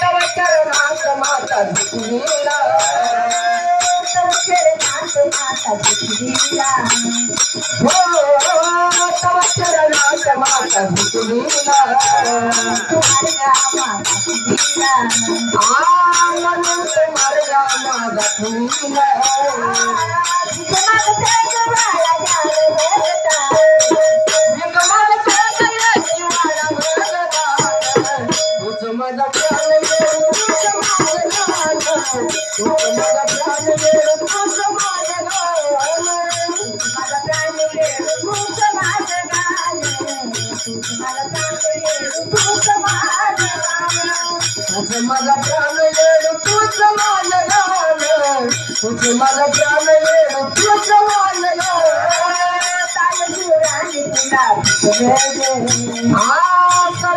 तव चरणांत माता दिला तव चरणांत माता दिला हो। तव चरणांत माता दिला तुम्हारा माता दिला आनंद तुम्हारा माता दिला माझा प्राण येड तूच माझं हा सरस्वती सगळ्यांनी भजल्या ग मरेपर्यंत मला मिळो तुझा मान तुझ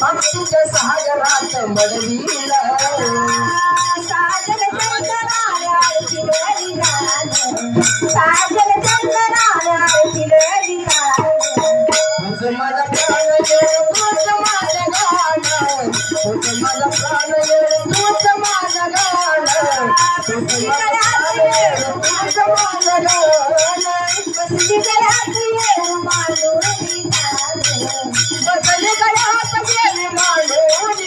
भक्तीच्या सागरात मडवीला साजन चंद्राला बसली गळ्यात गेली मांडून